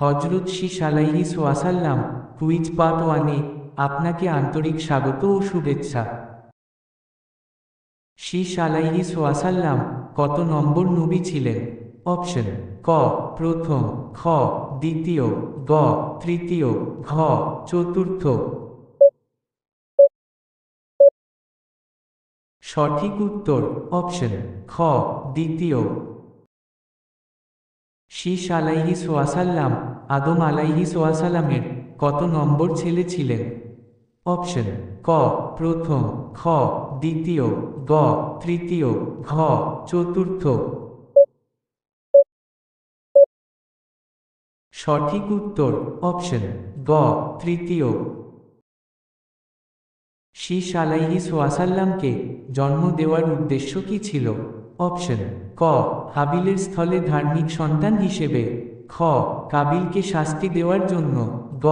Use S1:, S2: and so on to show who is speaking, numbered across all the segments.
S1: হজরত শীষ আলাইহি সোয়াসাল্লাম কুইজ পার্ট ওয়ানে আপনাকে আন্তরিক স্বাগত ও শুভেচ্ছা। শীষ আলাইহি সোয়াসাল্লাম কত নম্বর নবী ছিলেন? অপশন, ক, প্রথম, খ, দ্বিতীয়, গ, তৃতীয়, ঘ, চতুর্থ। সঠিক উত্তর, অপশন, খ, দ্বিতীয়। শীষ আলাইহি সোয়াসাল্লাম, আদম আলাইহি সোয়াসাল্লামের কত নম্বর ছেলে ছিলেন? অপশন, ক, প্রথম, খ, দ্বিতীয়, গ, তৃতীয়, ঘ, চতুর্থ। সঠিক উত্তর, অপশন, গ, তৃতীয়। শীষ আলাইহি সোয়াসাল্লামকে জন্ম দেওয়ার উদ্দেশ্য কি ছিল? অপশন, ক, হাবিলের স্থলে ধার্মিক সন্তান হিসেবে, খ, কাবিলকে শাস্তি দেওয়ার জন্য, গ,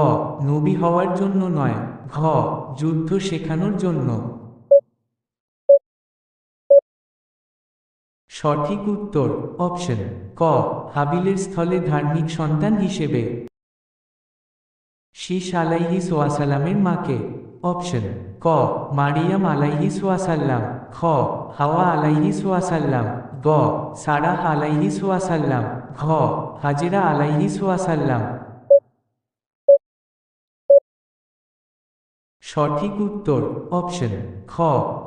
S1: নবী হওয়ার জন্য নয়, ঘ, যুদ্ধ শেখানোর জন্য। সঠিক উত্তর, অপশন, ক, হাবিলের স্থলে ধার্মিক সন্তান হিসেবে। শীষ আলাইহি সোয়াসালামের মাকে অপশন ক মারিয়াম আলাইহি সোয়াসাল্লাম খ হাওয়া আলাইহি সোয়াসাল্লাম গ সারাহ আলাইহি সোয়াসাল্লাম ঘ হাজিরা আলাইহি সোয়াসাল্লাম সঠিক উত্তর। অপশন খ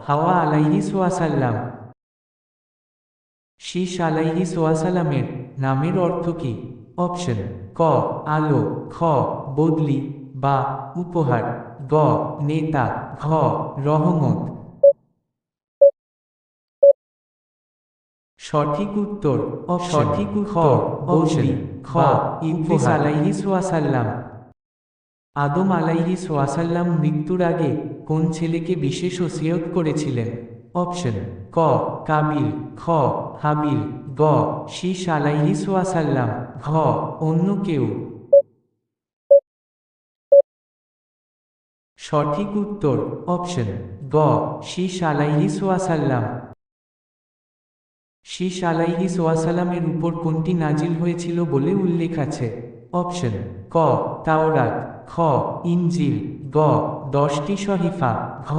S1: হাওয়া আলাইহি সোয়াসাল্লাম শীষ আলাইহি সোয়াসালামের নামের অর্থ কি? অপশন ক আলো। খ বদলি। বা উপহার গ নেতা ঘ রহমত। সঠিক উত্তর সঠিক উত্তর বদলি খ ইদ্রিস আলাইহি সোয়াসাল্লাম আদম আলাইহি সোয়াসাল্লাম মৃত্যুর আগে কোন ছেলেকে বিশেষ ওসিয়ত করেছিলেন? অপশন ক কাবিল খ হাবিল গ শীষ আলাইহি সোয়াসাল্লাম ঘ অন্য কেউ। সঠিক উত্তর অপশন গ, শীষ আলাইহি সোয়াসাল্লাম। শীষ আলাইহি সোয়াসাল্লামের উপর কোনটি নাজিল হয়েছিল বলে উল্লেখ আছে? অপশন ক, তাওরাত, খ ইঞ্জিল গ, দশটি শহিফা ঘ,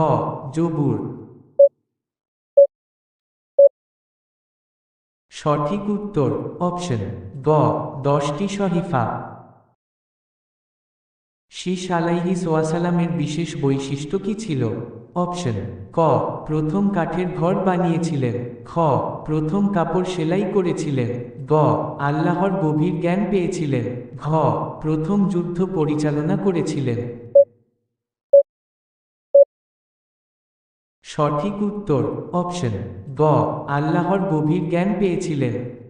S1: জবুর। সঠিক উত্তর অপশন গ, দশটি শহিফা শীষ আলাইহি সোয়াসালামের বিশেষ বৈশিষ্ট্য কি ছিল? অপশন, ক, প্রথম কাঠের ঘর বানিয়েছিলেন। খ, প্রথম কাপড় সেলাই করেছিলেন। গ, আল্লাহর গভীর জ্ঞান পেয়েছিলেন। ঘ, প্রথম যুদ্ধ পরিচালনা করেছিলেন। সঠিক উত্তর, অপশন, গ, আল্লাহর গভীর জ্ঞান পেয়েছিলেন।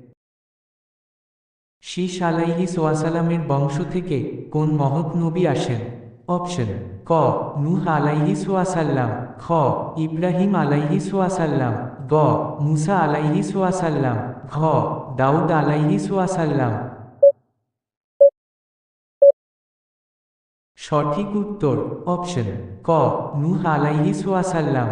S1: শীষ আলাইহি সোয়াসালামের বংশ থেকে কোন মহৎ নবী আসেন? অপশন, ক, নূহ আলাইহি সোয়াসাল্লাম, খ, ইব্রাহিম আলাইহি সোয়াসাল্লাম, গ, মুসা আলাইহি সোয়াসাল্লাম, ঘ, দাউদ আলাইহি সোয়াসাল্লাম। সঠিক উত্তর, অপশন, ক, নূহ আলাইহি সোয়াসাল্লাম।